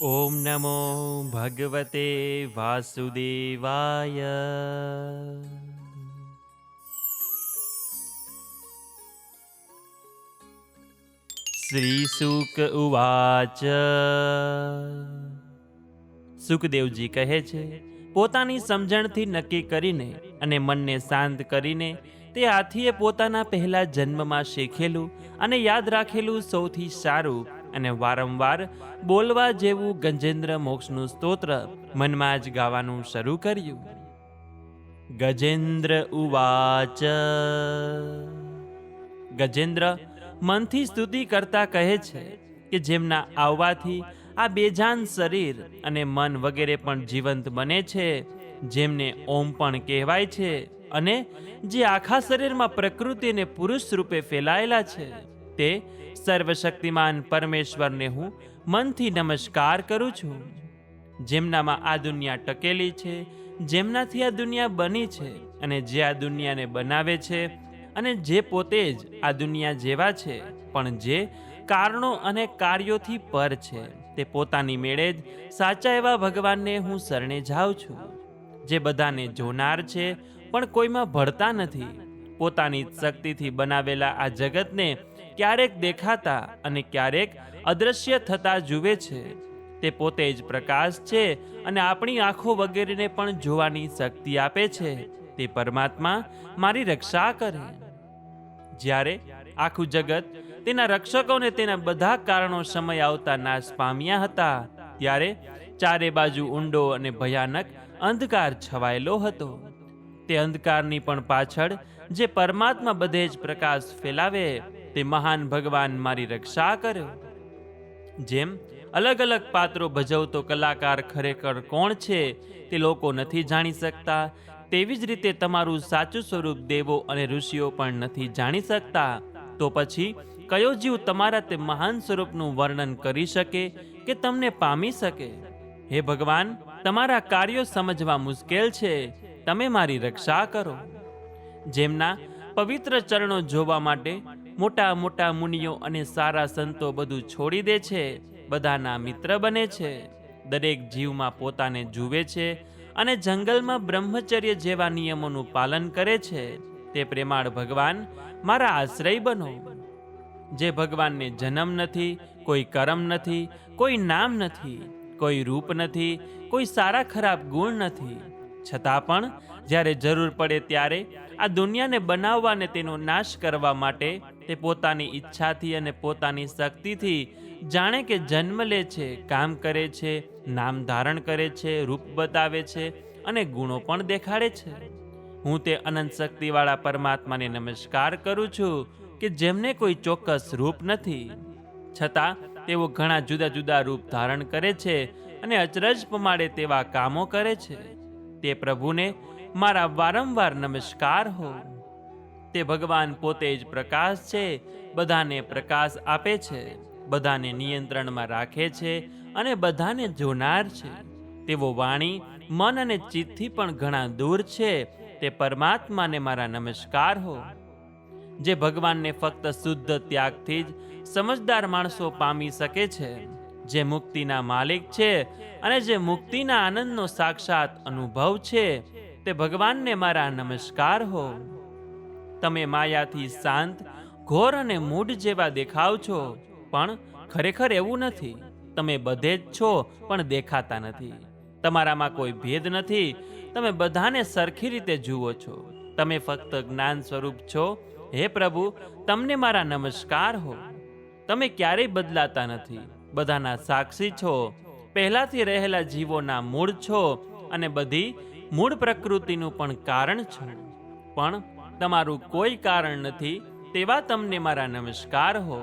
ઓમ નમો ભગવતે વાસુદેવાય. શ્રી શ્રીસુક ઉવાચ. સુખદેવજી કહે છે, પોતાની સમજણથી નક્કી કરીને અને મનને શાંત કરીને તે હાથીએ પોતાના પહેલા જન્મમાં શીખેલું અને યાદ રાખેલું સૌથી સારું અને વારંવાર બોલવા જેવું ગજેન્દ્ર મોક્ષનું સ્તોત્ર મનમાં જ ગાવાનું શરૂ કર્યું. ગજેન્દ્ર ઉવાચ. ગજેન્દ્ર મનથી સ્તુતિ કરતા કહે છે કે જેમના આવવાથી આ બેજાન શરીર અને મન વગેરે પણ જીવંત બને છે, જેમને ઓમ પણ કહેવાય છે અને જે આખા શરીરમાં પ્રકૃતિ અને પુરુષ રૂપે ફેલાયેલા છે. તે સર્વશક્તિમાન પરમેશ્વરને હું મનથી નમસ્કાર કરું છું. જેમનામાં આ દુનિયા ટકેલી છે, જેમનાથી આ દુનિયા બની છે અને જે આ દુનિયાને બનાવે છે અને જે પોતે જ આ દુનિયા જેવા છે, પણ જે કારણો અને કાર્યોથી પર છે, તે પોતાની મેળે જ સાચા એવા ભગવાનને હું શરણે જાઉં છું, જે બધાને જોનાર છે, પણ કોઈમાં ભળતા નથી. પોતાની શક્તિથી બનાવેલા આ જગતને ક્યારેક દેખાતા અને ક્યારેક અદૃશ્ય થતા જુએ છે. તે પોતે જ પ્રકાશ છે અને આપણી આંખો વગેરેને પણ જોવાની શક્તિ આપે છે. તે પરમાત્મા મારી રક્ષા કરે. જ્યારે આખું જગત તેના રક્ષકોને તેના બધા કારણો સમય આવતા નાશ પામ્યા હતા, ત્યારે ચારે બાજુ ઊંડો અને ભયાનક અંધકાર છવાયેલો હતો. તે અંધકારની પણ પાછળ જે પરમાત્મા બધે જ પ્રકાશ ફેલાવે તે મહાન ભગવાન મારી રક્ષા કર્યો જેમ અલગ અલગ પાત્રો ભજવતો કલાકાર ખરેખર કોણ છે તે લોકો નથી જાણી શકતા. તેવી જ રીતે તમારું સાચું સ્વરૂપ દેવો અને ઋષિઓ પણ નથી જાણી શકતા. તો પછી કયો જીવ તમારા તે મહાન સ્વરૂપનું વર્ણન કરી શકે કે તમને પામી શકે? હે ભગવાન, તમારા કાર્યો સમજવા મુશ્કેલ છે. તમે મારી રક્ષા કરો. જેમના પવિત્ર ચરણો જોવા માટે મોટા મોટા મુનિઓ અને સારા સંતો બધું છોડી દે છે, બધાના મિત્ર બને છે. દરેક જીવમાં પોતાને જુએ છે અને જંગલમાં બ્રહ્મચર્ય જેવા નિયમોનું પાલન કરે છે. તે પ્રેમાળ ભગવાન મારા આશ્રય બનો. જે ભગવાનને જન્મ નથી, કોઈ કરમ નથી, કોઈ નામ નથી, કોઈ રૂપ નથી, કોઈ સારા ખરાબ ગુણ નથી. છતાં પણ જ્યારે જરૂર પડે ત્યારે આ દુનિયાને બનાવવા અને તેનો નાશ કરવા માટે તે પોતાની ઈચ્છાથી અને પોતાની શક્તિથી જાણે કે જન્મ લે છે, કામ કરે છે, નામ ધારણ કરે છે, રૂપ બતાવે છે અને ગુણો પણ દેખાડે છે. હું તે અનંત શક્તિવાળા પરમાત્માને નમસ્કાર કરું છું કે જેમને કોઈ ચોક્કસ રૂપ નથી. છતાં, તેઓ ઘણા જુદા જુદા રૂપ ધારણ કરે છે અને અચરજ પમાડે તેવા કામો કરે છે. તે પ્રભુને મારા વારંવાર નમસ્કાર હો. તે ભગવાન પોતે જ પ્રકાશ છે, બધાને પ્રકાશ આપે છે, બધાને નિયંત્રણમાં રાખે છે અને બધાને જોનાર છે. તેવો વાણી, મન અને ચિત્તથી પણ ઘણા દૂર છે. તે પરમાત્માને મારા નમસ્કાર હો. જે ભગવાનને ફક્ત શુદ્ધ ત્યાગથી જ સમજદાર માણસો પામી શકે છે, જે મુક્તિના માલિક છે અને જે મુક્તિના આનંદનો સાક્ષાત અનુભવ છે, તે ભગવાનને મારા નમસ્કાર હો. તમે માયાથી શાંત, ઘોર અને મૂઢ જેવા દેખાવ છો, પણ ખરેખર એવું નથી. તમે બધે જ છો, પણ દેખાતા નથી. તમારામાં કોઈ ભેદ નથી. તમે બધાને સરખી રીતે જુઓ છો. તમે ફક્ત જ્ઞાન સ્વરૂપ છો. હે પ્રભુ, તમને મારા નમસ્કાર હો. તમે ક્યારેય બદલાતા નથી. બધાના સાક્ષી છો. પહેલાથી રહેલા જીવોના મૂળ છો અને બધી મૂળ પ્રકૃતિનું પણ કારણ છો. પણ તમારું કોઈ કારણ નથી તેવા તમને મારા નમસ્કાર હો.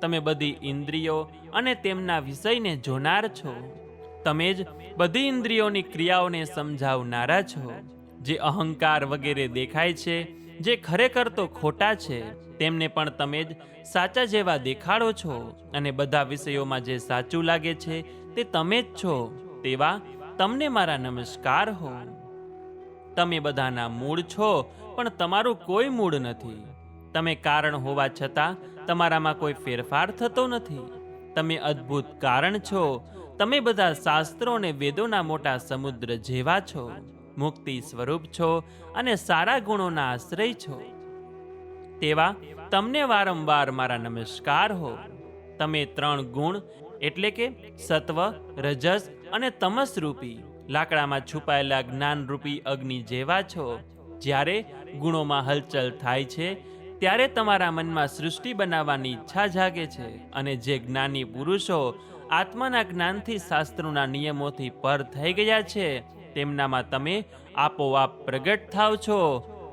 તમે બધી ઇન્દ્રિયો અને તેમના વિષયને જોનાર છો. તમે જ બધી ઇન્દ્રિયોની ક્રિયાઓને સમજાવનારા છો. જે અહંકાર વગેરે દેખાય છે, જે ખરેખર તો ખોટા છે, તેમને પણ તમે જ સાચા જેવા દેખાડો છો અને બધા વિષયોમાં જે સાચું લાગે છે તે તમે જ છો, તેવા તમને મારા નમસ્કાર હો. તમે બધાના મૂળ છો પણ તમારું કોઈ મૂળ નથી. તમે કારણ હોવા છતાં તમારામાં કોઈ ફેરફાર થતો નથી. તમે અદ્ભુત કારણ છો. તમે બધા શાસ્ત્રો અને વેદોના મોટા સમુદ્ર જેવા છો. મુક્તિ સ્વરૂપ છો અને સારા ગુણોના આશ્રય છો. તેવા, તમને વારંવાર મારા નમસ્કાર હો. તમે ત્રણ ગુણ, એટલે કે સત્વ, રજસ અને તમસ રૂપી, લાકડામાં છુપાયેલા જ્ઞાનરૂપી અગ્નિ જેવા છો. જ્યારે ગુણોમાં હલચલ થાય છે, ત્યારે તમારા મનમાં સૃષ્ટિ બનાવવાની ઈચ્છા જાગે છે અને જે જ્ઞાની પુરુષો આત્માના જ્ઞાનથી શાસ્ત્રોના નિયમોથી પર થઈ ગયા છે, તેમનામાં તમે આપોઆપ પ્રગટ થાવ છો.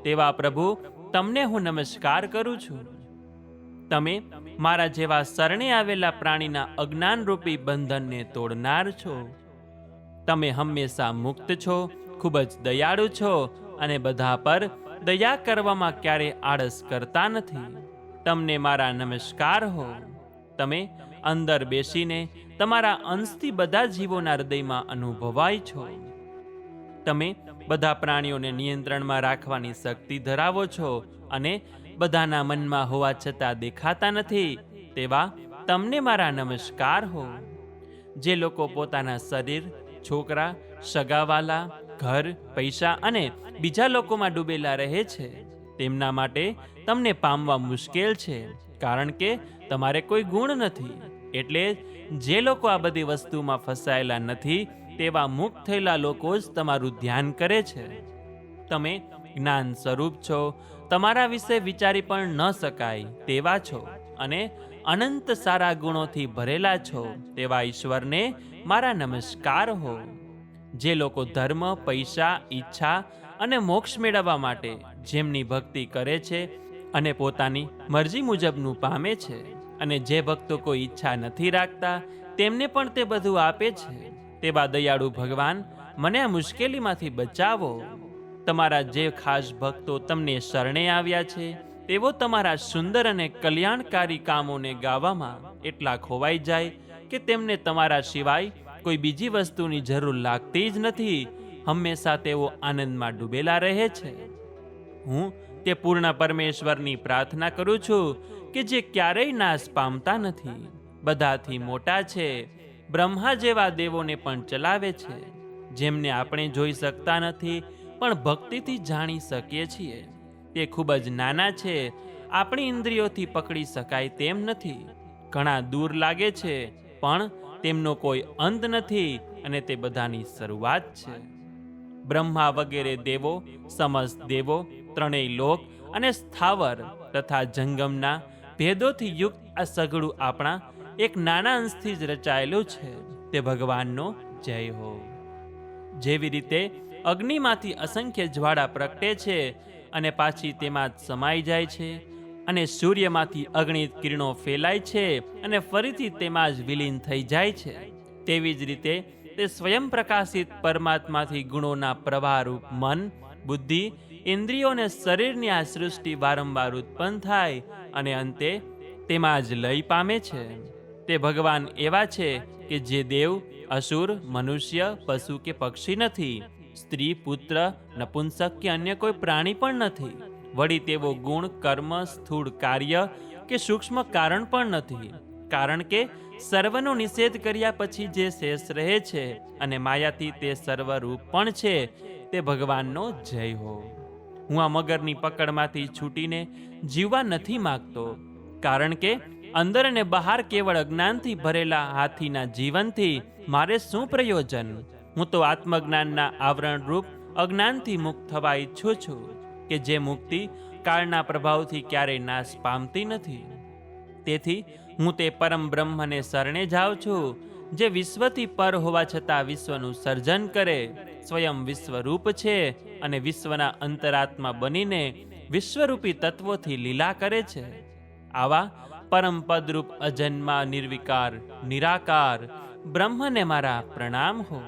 તેવા પ્રભુ, તમને હું નમસ્કાર કરું છું. તમે મારા જેવા શરણે આવેલા પ્રાણીના અજ્ઞાનરૂપી બંધનને તોડનાર છો. તમે હંમેશા મુક્ત છો, ખૂબ જ દયાળુ છો અને બધા પર દયા કરવામાં ક્યારે આળસ કરતા નથી. તમને મારા નમસ્કાર હો. તમે અંદર બેસીને તમારા અંશથી બધા જીવોના હૃદયમાં અનુભવાય છો. તમે બધા પ્રાણીઓને નિયંત્રણમાં રાખવાની શક્તિ ધરાવો છો અને બધાના મનમાં હોવા છતાં દેખાતા નથી તેવા તમને મારા નમસ્કાર હો. જે લોકો પોતાના શરીર, છોકરા, સગાવાલા ઘર, પૈસા અને બીજા લોકોમાં ડૂબેલા રહે છે. તેમના માટે તમને પામવા મુશ્કેલ છે, કારણ કે તમારે કોઈ ગુણ નથી. એટલે જે લોકો આ બધી વસ્તુમાં ફસાયેલા નથી, તેવા મુક્ત થયેલા લોકો જ તમારું ધ્યાન કરે છે. તમે જ્ઞાન સ્વરૂપ છો, તમારા વિશે વિચારી પણ ન શકાય તેવા છો અને અનંત સારા ગુણોથી ભરેલા છો, તેવા ઈશ્વરને મારા નમસ્કાર હો. જે લોકો ધર્મ, પૈસા, ઈચ્છા અને મોક્ષ મેળવવા માટે જેમની ભક્તિ કરે છે અને પોતાની મરજી મુજબનું પામે છે અને જે ભક્તો કોઈ ઈચ્છા નથી રાખતા, તેમને પણ તે બધું આપે છે. તેવા દયાળુ ભગવાન, મને આ મુશ્કેલીમાંથી બચાવો. તમારા જે ખાસ ભક્તો તમને શરણે આવ્યા છે, તેઓ તમારા સુંદર અને કલ્યાણકારી કામોને ગાવામાં એટલા ખોવાઈ જાય કે તેમને તમારા સિવાય કોઈ બીજી વસ્તુની જરૂર લાગતી જ નથી. હંમેશા તેઓ આનંદમાં ડૂબેલા રહે છે. હું તે પૂર્ણ પરમેશ્વરની પ્રાર્થના કરું છું કે જે ક્યારેય નાશ પામતા નથી. બધાથી મોટા છે. બ્રહ્મા જેવા દેવોને પણ ચલાવે છે. જેમને આપણે જોઈ શકતા નથી, પણ ભક્તિથી જાણી શકીએ છીએ. તે ખૂબ જ નાના છે. આપણી ઇન્દ્રિયોથી પકડી શકાય તેમ નથી. ઘણા દૂર લાગે છે, પણ તેમનો કોઈ અંત નથી અને તે બધાની શરૂઆત છે. બ્રહ્મા વગેરે દેવો, સમસ્ત દેવો, ત્રણેય લોક અને સ્થાવર તથા જંગમના ભેદોથી યુક્ત આ સઘળું આપણા એક નાના અંશથી જ રચાયેલું છે. તે ભગવાનનો જય હો. જેવી રીતે અગ્નિમાંથી અસંખ્ય જ્વાળા પ્રગટે છે અને પાછી તેમાં જ સમાઈ જાય છે અને સૂર્યમાંથી અગણિત કિરણો ફેલાય છે અને ફરીથી તેમાં જ વિલીન થઈ જાય છે. તેવી જ રીતે તે સ્વયં પ્રકાશિત પરમાત્માથી ગુણોના પ્રવાહરૂપ મન, બુદ્ધિ, ઇન્દ્રિયો અને શરીરની આ સૃષ્ટિ વારંવાર ઉત્પન્ન થાય અને અંતે તેમાં જ લય પામે છે. તે ભગવાન એવા છે કે જે દેવ, અસુર, મનુષ્ય, પશુ કે પક્ષી નથી, સ્ત્રી, પુત્ર, નપુંસક કે અન્ય કોઈ પ્રાણી પણ નથી. વળી તેવો ગુણ, કર્મ, સ્થૂળ કાર્ય કે સૂક્ષ્મ કારણ પણ નથી. કારણ કે સર્વનો નિષેધ કર્યા પછી જે શેષ રહે છે અને માયાથી તે સર્વરૂપ પણ છે, તે ભગવાનનો જય હો. હું આ મગરની પકડમાંથી છૂટીને જીવવા નથી માગતો, કારણ કે અંદર અને બહાર કેવળ અજ્ઞાનથી ભરેલા હાથીના જીવનથી મારે શું પ્રયોજન? હું તો આત્મજ્ઞાનના આવરણરૂપ અજ્ઞાનથી મુક્ત થવા ઈચ્છું છું. કે જે મુક્તિ કાળના પ્રભાવથી ક્યારેય નાશ પામતી નથી. તેથી હું તે પરમ બ્રહ્મને શરણે જાઉં છું, જે વિશ્વથી પર હોવા છતાં વિશ્વનું સર્જન કરે, સ્વયં વિશ્વરૂપ છે અને વિશ્વના અંતરાત્મા બનીને વિશ્વરૂપી તત્વોથી લીલા કરે છે. આવા પરમ પદરૂપ અજન્મા નિર્વિકાર નિરાકાર બ્રહ્મને મારા પ્રણામ હો.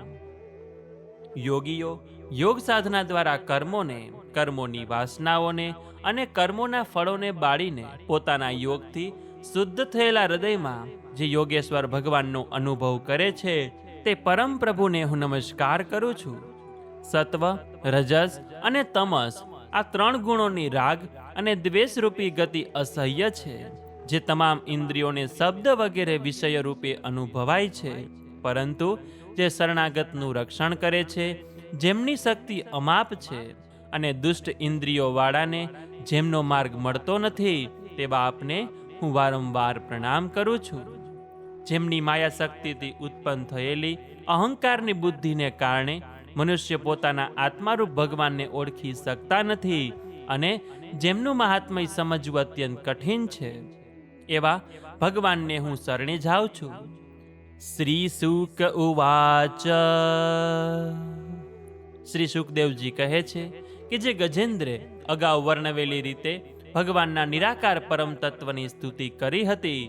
યોગીઓ યોગ સાધના દ્વારા કર્મોને કર્મોની વાસનાઓને અને કર્મોના ફળોને બાળીને પોતાના યોગથી શુદ્ધ થયેલા હૃદયમાં જે યોગેશ્વર ભગવાનનો અનુભવ કરે છે, તે પરમ પ્રભુને હું નમસ્કાર કરું છું. સત્વ, રજસ અને તમસ આ ત્રણ ગુણોની રાગ અને દ્વેષરૂપી ગતિ અસહ્ય છે, જે તમામ ઇન્દ્રિયોને શબ્દ વગેરે વિષય રૂપે અનુભવાય છે. પરંતુ જે શરણાગતનું રક્ષણ કરે છે, જેમની શક્તિ અમાપ છે અને દુષ્ટ ઇન્દ્રિયોવાળાને જેમનો માર્ગ મળતો નથી, તેવા આપને હું વારંવાર પ્રણામ કરું છું. જેમની માયા શક્તિથી ઉત્પન્ન થયેલી અહંકારની બુદ્ધિને કારણે મનુષ્ય પોતાના આત્મારૂપ ભગવાનને ઓળખી શકતા નથી અને જેમનું મહાત્મય સમજવું અત્યંત કઠિન છે. એવા ભગવાનને હું શરણે જાઉં છું. શ્રી સુક ઉવાચ. શ્રી સુખદેવજી કહે છે કે જે ગજેન્દ્રે અગાઉ વર્ણવેલી રીતે ભગવાનના નિરાકાર પરમ તત્વની સ્તુતિ કરી હતી.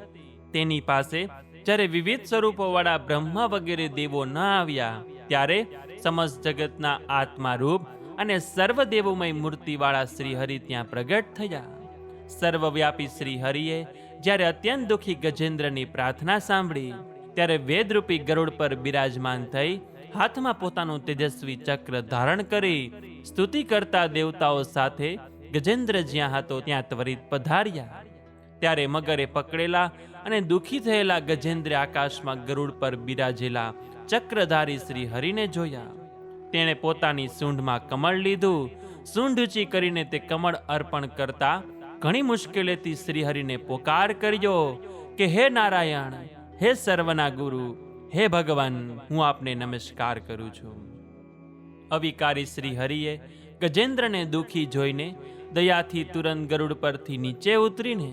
તેની પાસે જ્યારે વિવિધ સ્વરૂપોવાળા બ્રહ્મા વગેરે દેવો ન આવ્યા, ત્યારે સમસ્ત જગતના આત્મારૂપ અને સર્વ દેવોમય મૂર્તિવાળા શ્રીહરિ ત્યાં પ્રગટ થયા. સર્વવ્યાપી શ્રી હરિએ જ્યારે અત્યંત દુઃખી ગજેન્દ્રની પ્રાર્થના સાંભળી, ત્યારે વેદરૂપી ગરુડ પર બિરાજમાન થઈ હાથમાં પોતાનું તેજસ્વી ચક્ર ધારણ કરી સ્તુતિ કરતા દેવતાઓ સાથે ગજેન્દ્ર જ્યાં હતો ત્યાં ત્વરિત પધાર્યા. ત્યારે મગરે પકડેલા અને દુઃખી થયેલા ગજેન્દ્રે આકાશમાં ગરુડ પર બિરાજેલા ચક્રધારી શ્રી હરિને જોયા. તેણે પોતાની સૂંઢમાં કમળ લીધું. સૂંઢ ઊંચી કરીને તે કમળ અર્પણ કરતા ઘણી મુશ્કેલીથી શ્રીહરિને પોકાર કર્યો કે, હે નારાયણ, હે સર્વના ગુરુ, હે ભગવાન, હું આપને નમસ્કાર કરું છું. અવિકારી શ્રી ગજેન્દ્રને દુઃખી જોઈને દયાથી તુરંત ગરુડ પરથી નીચે ઉતરીને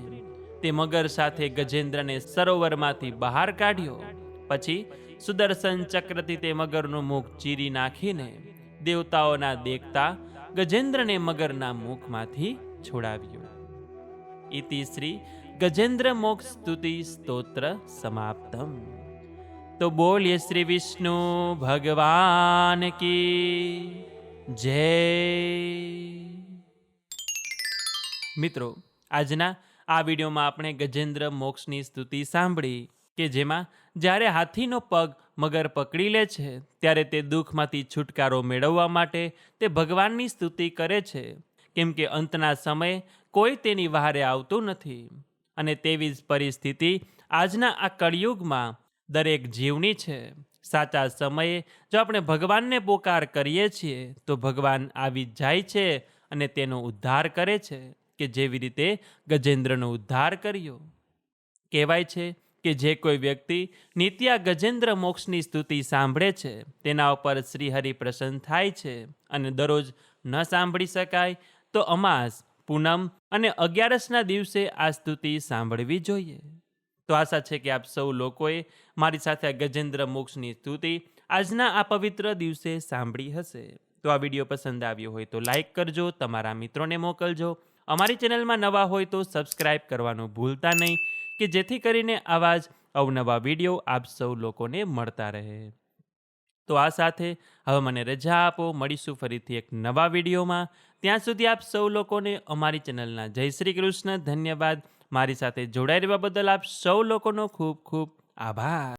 તે મગર સાથે ગજેન્દ્રને સરોવરમાંથી બહાર કાઢ્યો. પછી સુદર્શન ચક્રથી તે મગરનું મુખ ચીરી નાખીને દેવતાઓના દેખતા ગજેન્દ્રને મગરના મુખમાંથી છોડાવ્યો. ઇતિ શ્રી ગજેન્દ્ર મોક્ષ સ્તુતિ સ્તોત્ર સમાપ્તમ. તો બોલીએ શ્રી વિષ્ણુ ભગવાન કી જય. મિત્રો, આજના આ વિડીયોમાં આપણે ગજેન્દ્ર મોક્ષની સ્તુતિ સાંભળી કે જેમાં જ્યારે હાથીનો પગ મગર પકડી લે છે, ત્યારે તે દુઃખમાંથી છુટકારો મેળવવા માટે તે ભગવાનની સ્તુતિ કરે છે. કેમ કે અંતના સમયે કોઈ તેની વહારે આવતું નથી. અને તેવી જ પરિસ્થિતિ આજના આ કળિયુગમાં દરેક જીવની છે. સાચા સમયે જો આપણે ભગવાનને પોકાર કરીએ છીએ, તો ભગવાન આવી જાય છે અને તેનો ઉદ્ધાર કરે છે કે જેવી રીતે ગજેન્દ્રનો ઉદ્ધાર કર્યો. કહેવાય છે કે જે કોઈ વ્યક્તિ નિત્યા ગજેન્દ્ર મોક્ષની સ્તુતિ સાંભળે છે, તેના ઉપર શ્રીહરિ પ્રસન્ન થાય છે અને દરરોજ ન સાંભળી શકાય, તો અમાસ, પૂનમ અને અગિયારસના દિવસે આ સ્તુતિ સાંભળવી જોઈએ. તો આશા છે કે આપ સૌ લોકોએ મારી સાથે ગજેન્દ્ર મોક્ષની સ્તુતિ આજના આ પવિત્ર દિવસે સાંભળી હશે. તો આ વીડિયો પસંદ આવ્યો હોય તો લાઇક કરજો, તમારા મિત્રોને મોકલજો. અમારી ચેનલમાં નવા હોય તો સબસ્ક્રાઇબ કરવાનું ભૂલતા નહીં, કે જેથી કરીને આવા જ અવનવા વીડિયો આપ સૌ લોકોને મળતા રહે. તો આ સાથે હવે મને રજા આપો. મળીશું ફરીથી એક નવા વિડીયોમાં. ત્યાં સુધી આપ સૌ લોકોને અમારી ચેનલના જય શ્રી કૃષ્ણ. ધન્યવાદ. મારી સાથે જોડાઈ રહેવા બદલ આપ સૌ લોકોનો ખૂબ ખૂબ આભાર.